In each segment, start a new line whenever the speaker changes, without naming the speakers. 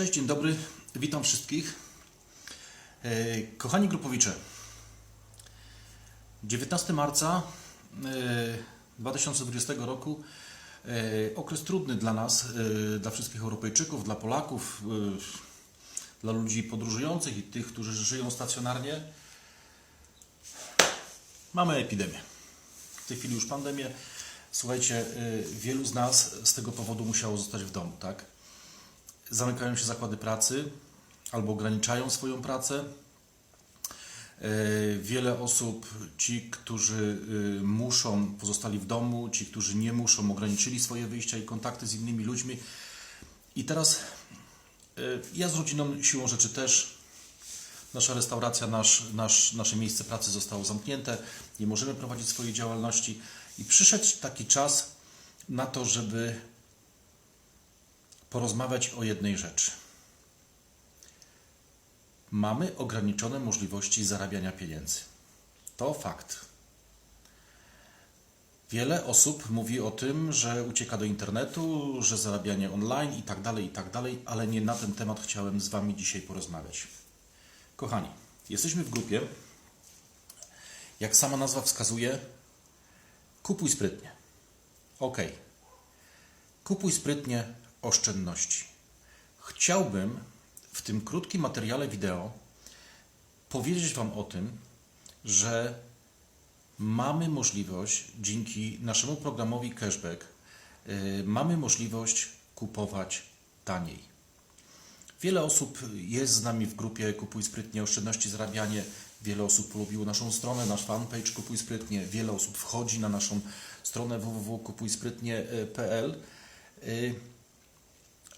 Cześć, dzień dobry, witam wszystkich. E, Kochani grupowicze, 19 marca e, 2020 roku e, okres trudny dla nas, e, dla wszystkich Europejczyków, dla Polaków, e, dla ludzi podróżujących i tych, którzy żyją stacjonarnie. Mamy epidemię. W tej chwili już pandemię. Słuchajcie, e, wielu z nas z tego powodu musiało zostać w domu, tak? Zamykają się zakłady pracy albo ograniczają swoją pracę. E, Wiele osób, ci, którzy y, muszą, pozostali w domu, ci, którzy nie muszą, ograniczyli swoje wyjścia i kontakty z innymi ludźmi. I teraz e, ja z rodziną siłą rzeczy też. Nasza restauracja, nasz, nasz, nasze miejsce pracy zostało zamknięte, nie możemy prowadzić swojej działalności i przyszedł taki czas na to, żeby porozmawiać o jednej rzeczy. Mamy ograniczone możliwości zarabiania pieniędzy. To fakt. Wiele osób mówi o tym, że ucieka do internetu, że zarabianie online i tak dalej, i tak dalej, ale nie na ten temat chciałem z Wami dzisiaj porozmawiać. Kochani, jesteśmy w grupie, jak sama nazwa wskazuje, kupuj sprytnie. Ok. Kupuj sprytnie oszczędności. Chciałbym w tym krótkim materiale wideo powiedzieć Wam o tym, że mamy możliwość dzięki naszemu programowi cashback, yy, mamy możliwość kupować taniej. Wiele osób jest z nami w grupie Kupuj Sprytnie, Oszczędności, Zarabianie. Wiele osób polubiło naszą stronę, nasz fanpage Kupuj Sprytnie. Wiele osób wchodzi na naszą stronę www.kupujsprytnie.pl.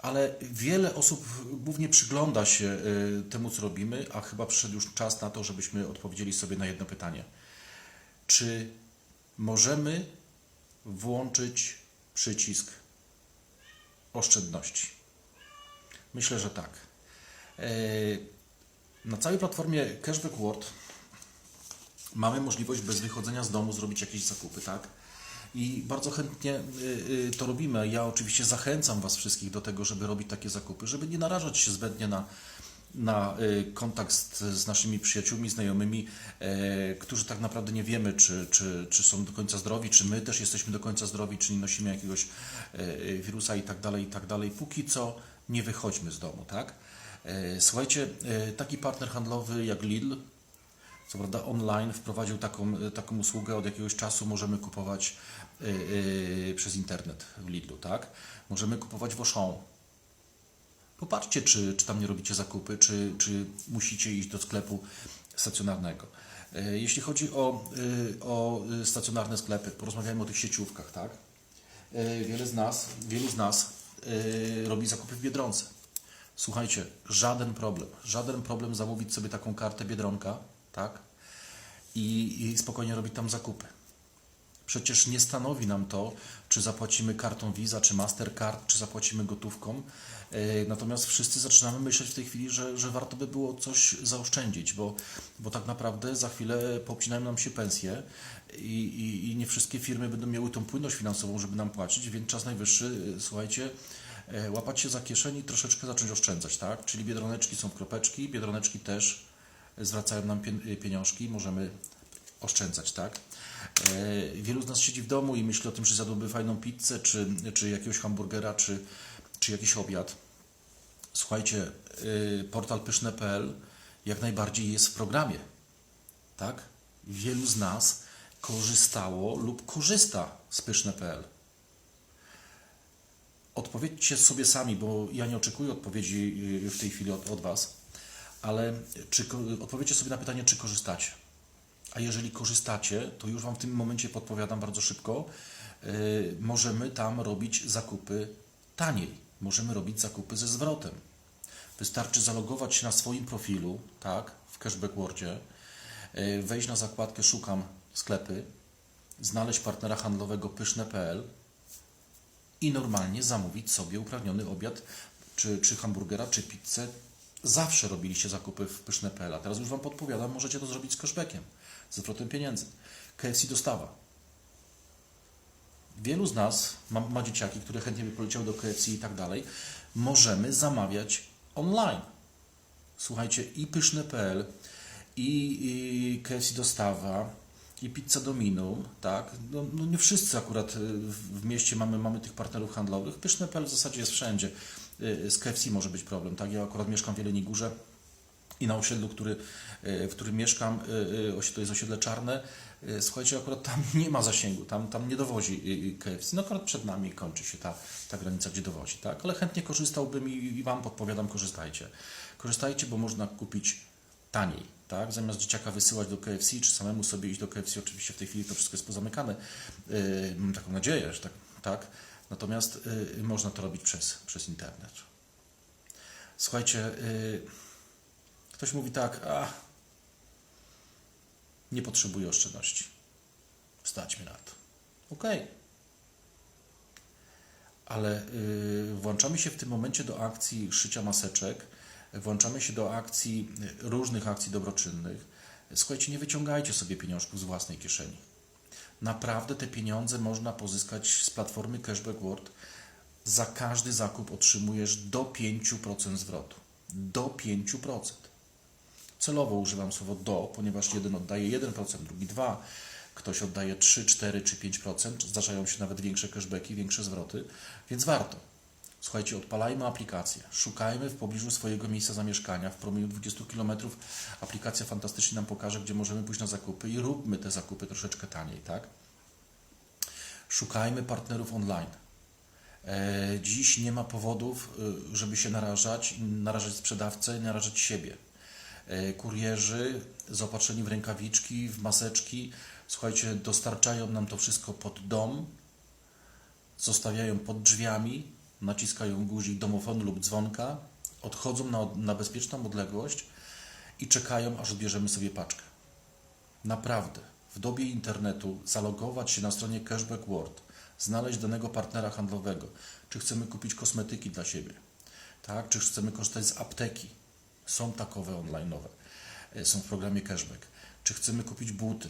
Ale wiele osób głównie przygląda się y, temu, co robimy, a chyba przyszedł już czas na to, żebyśmy odpowiedzieli sobie na jedno pytanie. Czy możemy włączyć przycisk oszczędności? Myślę, że tak. Y, Na całej platformie Cashback World mamy możliwość bez wychodzenia z domu zrobić jakieś zakupy, tak? I bardzo chętnie y, y, to robimy. Ja oczywiście zachęcam Was wszystkich do tego, żeby robić takie zakupy, żeby nie narażać się zbędnie na, na y, kontakt z, naszymi przyjaciółmi, znajomymi, e, którzy tak naprawdę nie wiemy, czy, czy, czy są do końca zdrowi, czy my też jesteśmy do końca zdrowi, czy nie nosimy jakiegoś e, e, wirusa i tak dalej, i tak dalej. Póki co nie wychodźmy z domu, tak? Słuchajcie, taki partner handlowy jak Lidl, co prawda online wprowadził taką, taką usługę od jakiegoś czasu, możemy kupować y, y, przez internet w Lidlu, tak? Możemy kupować w Auchan. Popatrzcie, czy, czy tam nie robicie zakupy, czy, czy musicie iść do sklepu stacjonarnego. Y, Jeśli chodzi o, y, o stacjonarne sklepy, porozmawiajmy o tych sieciówkach, tak? Y, Wiele z nas, wielu z nas y, robi zakupy w Biedronce. Słuchajcie, żaden problem, żaden problem zamówić sobie taką kartę Biedronka, tak? I, I spokojnie robić tam zakupy. Przecież nie stanowi nam to, czy zapłacimy kartą Visa, czy Mastercard, czy zapłacimy gotówką. E, Natomiast wszyscy zaczynamy myśleć w tej chwili, że, że warto by było coś zaoszczędzić, bo, bo tak naprawdę za chwilę popcinają nam się pensje i, i, i nie wszystkie firmy będą miały tą płynność finansową, żeby nam płacić, więc czas najwyższy, e, słuchajcie, e, łapać się za kieszeń i troszeczkę zacząć oszczędzać, tak? Czyli biedroneczki są kropeczki, biedroneczki też zwracają nam pien- pieniążki, możemy oszczędzać, tak? E, Wielu z nas siedzi w domu i myśli o tym, że zjadłoby fajną pizzę, czy, czy jakiegoś hamburgera, czy, czy jakiś obiad. Słuchajcie, y, portal pyszne.pl jak najbardziej jest w programie, tak? Wielu z nas korzystało lub korzysta z pyszne.pl. Odpowiedzcie sobie sami, bo ja nie oczekuję odpowiedzi y, w tej chwili od, od Was, ale czy, odpowiedzcie sobie na pytanie, czy korzystacie. A jeżeli korzystacie, to już Wam w tym momencie podpowiadam bardzo szybko, yy, możemy tam robić zakupy taniej. Możemy robić zakupy ze zwrotem. Wystarczy zalogować się na swoim profilu, tak, w Cashback Wordzie, yy, wejść na zakładkę Szukam sklepy, znaleźć partnera handlowego pyszne.pl i normalnie zamówić sobie uprawniony obiad, czy, czy hamburgera, czy pizzę. Zawsze robiliście zakupy w pyszne.pl, a teraz już Wam podpowiadam, możecie to zrobić z cashbackiem, z zwrotem pieniędzy. KFC dostawa. Wielu z nas ma, ma dzieciaki, które chętnie by poleciały do KFC i tak dalej. Możemy zamawiać online. Słuchajcie, i pyszne.pl, i, i KFC Dostawa, i Pizza Dominum, tak? No, no nie wszyscy akurat w w mieście mamy, mamy tych partnerów handlowych. Pyszne.pl w zasadzie jest wszędzie. Y, Z KFC może być problem, tak? Ja akurat mieszkam w Jeleniej Górze i na osiedlu, który, y, w którym mieszkam, y, to jest osiedle czarne, słuchajcie, akurat tam nie ma zasięgu, tam, tam nie dowozi KFC. No akurat przed nami kończy się ta, ta granica, gdzie dowozi, tak? Ale chętnie korzystałbym i, i Wam podpowiadam, korzystajcie. Korzystajcie, bo można kupić taniej, tak? Zamiast dzieciaka wysyłać do KFC, czy samemu sobie iść do KFC, oczywiście w tej chwili to wszystko jest pozamykane. Yy, mam taką nadzieję, że tak, tak? Natomiast yy, można to robić przez, przez internet. Słuchajcie, yy, ktoś mówi tak, a nie potrzebuję oszczędności. Stać mnie na to. Okej. Ale y, włączamy się w tym momencie do akcji szycia maseczek, włączamy się do akcji, y, różnych akcji dobroczynnych. Słuchajcie, nie wyciągajcie sobie pieniążków z własnej kieszeni. Naprawdę te pieniądze można pozyskać z platformy Cashback World. Za każdy zakup otrzymujesz do 5% zwrotu. Do 5%. Celowo używam słowa do, ponieważ jeden oddaje 1%, drugi 2%, ktoś oddaje 3, 4 czy 5%. Zdarzają się nawet większe cashbacki, większe zwroty, więc warto. Słuchajcie, odpalajmy aplikację, szukajmy w pobliżu swojego miejsca zamieszkania, w promieniu 20 km. Aplikacja fantastycznie nam pokaże, gdzie możemy pójść na zakupy i róbmy te zakupy troszeczkę taniej, tak? Szukajmy partnerów online. E, Dziś nie ma powodów, y, żeby się narażać, narażać sprzedawcę narażać siebie. E, Kurierzy zaopatrzeni w rękawiczki, w maseczki, słuchajcie, dostarczają nam to wszystko pod dom, zostawiają pod drzwiami, naciskają guzik domofonu lub dzwonka, odchodzą na, na bezpieczną odległość i czekają, aż odbierzemy sobie paczkę. Naprawdę, w dobie internetu zalogować się na stronie Cashback World, znaleźć danego partnera handlowego, czy chcemy kupić kosmetyki dla siebie, tak? czy chcemy korzystać z apteki, są takowe online'owe, e, są w programie Cashback, czy chcemy kupić buty,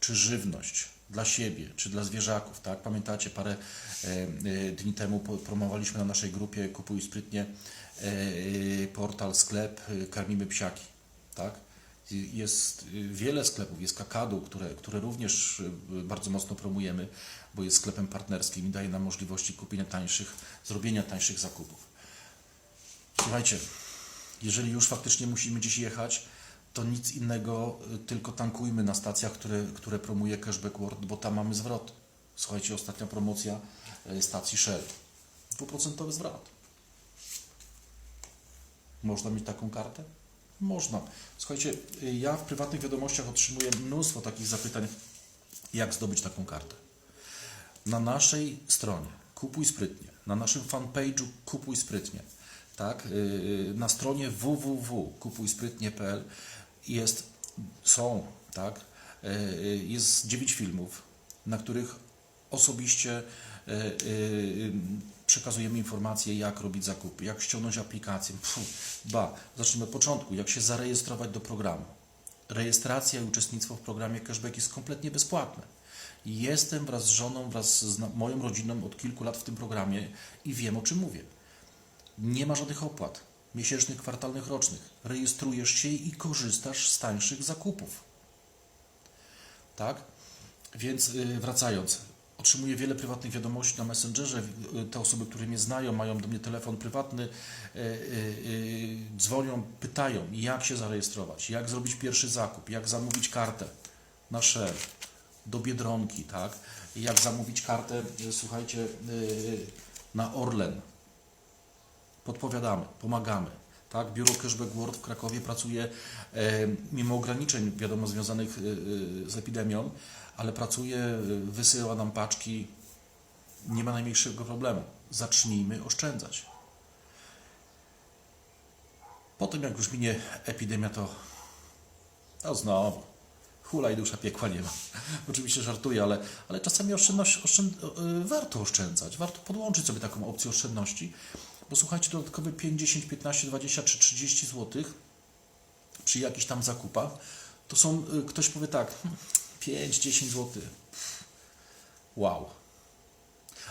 czy żywność dla siebie, czy dla zwierzaków, tak? Pamiętacie, parę e, e, dni temu promowaliśmy na naszej grupie Kupuj Sprytnie e, portal, sklep Karmimy Psiaki, tak? Jest wiele sklepów, jest Kakadu, które, które również bardzo mocno promujemy, bo jest sklepem partnerskim i daje nam możliwości kupienia tańszych, zrobienia tańszych zakupów. Słuchajcie, jeżeli już faktycznie musimy gdzieś jechać, to nic innego, y, tylko tankujmy na stacjach, które, które promuje Cashback World, bo tam mamy zwrot. Słuchajcie, ostatnia promocja y, stacji Shell. Dwuprocentowy zwrot. Można mieć taką kartę? Można. Słuchajcie, y, ja w prywatnych wiadomościach otrzymuję mnóstwo takich zapytań, jak zdobyć taką kartę. Na naszej stronie Kupuj Sprytnie, na naszym fanpage'u Kupuj Sprytnie, tak, na stronie www.kupujsprytnie.pl jest, są, tak, yy, jest 9 filmów, na których osobiście yy, przekazujemy informacje, jak robić zakupy, jak ściągnąć aplikację. Ba, zacznijmy od początku, jak się zarejestrować do programu. Rejestracja i uczestnictwo w programie cashback jest kompletnie bezpłatne. Jestem wraz z żoną, wraz z moją rodziną od kilku lat w tym programie i wiem o czym mówię. Nie ma żadnych opłat miesięcznych, kwartalnych, rocznych. Rejestrujesz się i korzystasz z tańszych zakupów. Tak? Więc y, wracając, otrzymuję wiele prywatnych wiadomości na Messengerze. Y, Te osoby, które mnie znają, mają do mnie telefon prywatny, y, dzwonią, pytają, jak się zarejestrować, jak zrobić pierwszy zakup, jak zamówić kartę na Shell, do Biedronki, tak? Jak zamówić kartę, słuchajcie, na Orlen. Podpowiadamy, pomagamy. Tak? Biuro Cashback World w Krakowie pracuje e, mimo ograniczeń, wiadomo, związanych e, e, z epidemią, ale pracuje, wysyła nam paczki, nie ma najmniejszego problemu. Zacznijmy oszczędzać. Potem, jak już minie epidemia, to, to znowu hula i dusza piekła nie ma. Oczywiście żartuję, ale, ale czasami oszczędność, oszczęd, warto oszczędzać. Warto podłączyć sobie taką opcję oszczędności, bo słuchajcie, dodatkowe 5, 10, 15, 20 czy 30 zł przy jakichś tam zakupach, to są, y, ktoś powie tak, 5, 10 zł. Wow.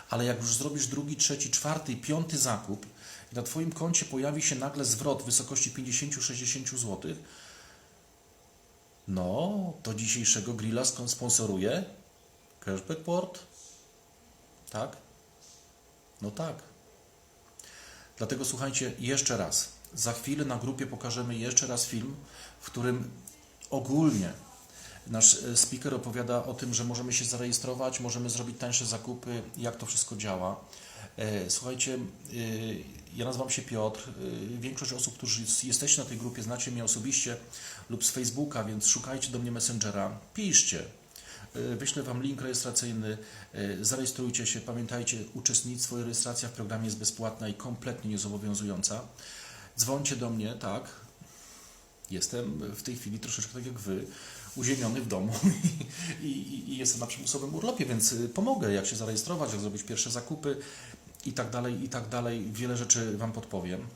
Ale jak już zrobisz drugi, trzeci, czwarty i piąty zakup i na Twoim koncie pojawi się nagle zwrot w wysokości 50-60 zł, no, to dzisiejszego grilla sponsoruje Cashback Port. Tak? No tak. Dlatego słuchajcie, jeszcze raz. Za chwilę na grupie pokażemy jeszcze raz film, w którym ogólnie nasz e, speaker opowiada o tym, że możemy się zarejestrować, możemy zrobić tańsze zakupy, jak to wszystko działa. E, Słuchajcie, e, ja nazywam się Piotr. Większość osób, którzy jesteście na tej grupie, znacie mnie osobiście lub z Facebooka, więc szukajcie do mnie Messengera, piszcie. E, Wyślę Wam link rejestracyjny, e, zarejestrujcie się. Pamiętajcie, uczestnictwo i rejestracja w programie jest bezpłatna i kompletnie niezobowiązująca. Dzwońcie do mnie, tak. Jestem w tej chwili troszeczkę tak jak Wy, uziemiony w domu i, i, i jestem na przymusowym urlopie, więc y, pomogę, jak się zarejestrować, jak zrobić pierwsze zakupy i tak dalej, i tak dalej. Wiele rzeczy Wam podpowiem.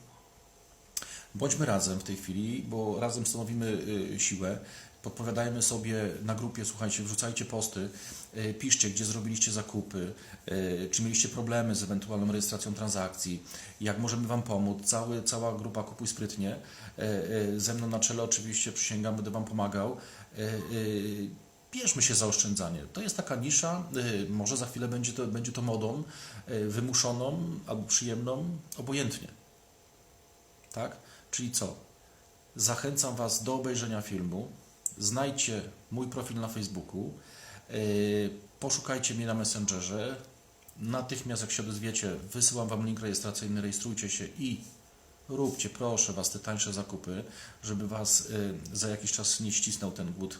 Bądźmy razem w tej chwili, bo razem stanowimy y, siłę. Podpowiadajmy sobie na grupie, słuchajcie, wrzucajcie posty, y, piszcie, gdzie zrobiliście zakupy, y, czy mieliście problemy z ewentualną rejestracją transakcji, jak możemy Wam pomóc. Cały, cała grupa Kupuj Sprytnie. Y, Ze mną na czele oczywiście przysięgam, będę Wam pomagał. Bierzmy się za oszczędzanie. To jest taka nisza, może za chwilę będzie to, będzie to modą wymuszoną albo przyjemną, obojętnie. Tak? Czyli co? Zachęcam Was do obejrzenia filmu. Znajdźcie mój profil na Facebooku. Yy, Poszukajcie mnie na Messengerze. Natychmiast, jak się odezwiecie, wysyłam Wam link rejestracyjny, rejestrujcie się i róbcie, proszę Was, te tańsze zakupy, żeby Was yy, za jakiś czas nie ścisnął ten głód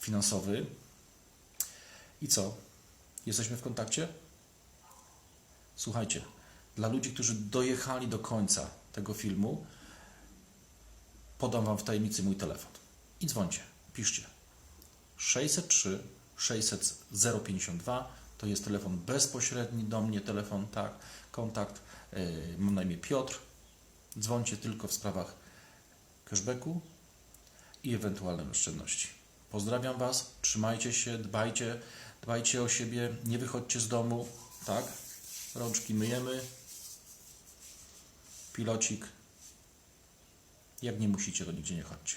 finansowy. I co? Jesteśmy w kontakcie? Słuchajcie, dla ludzi, którzy dojechali do końca tego filmu, podam Wam w tajemnicy mój telefon. I dzwońcie, piszcie. 603 600 052 to jest telefon bezpośredni do mnie, telefon, tak, kontakt. Yy, mam na imię Piotr. Dzwońcie tylko w sprawach cashbacku i ewentualnej oszczędności. Pozdrawiam Was, trzymajcie się, dbajcie, dbajcie o siebie, nie wychodźcie z domu, tak? Rączki myjemy. Pilocik. Jak nie musicie, to nigdzie nie chodźcie.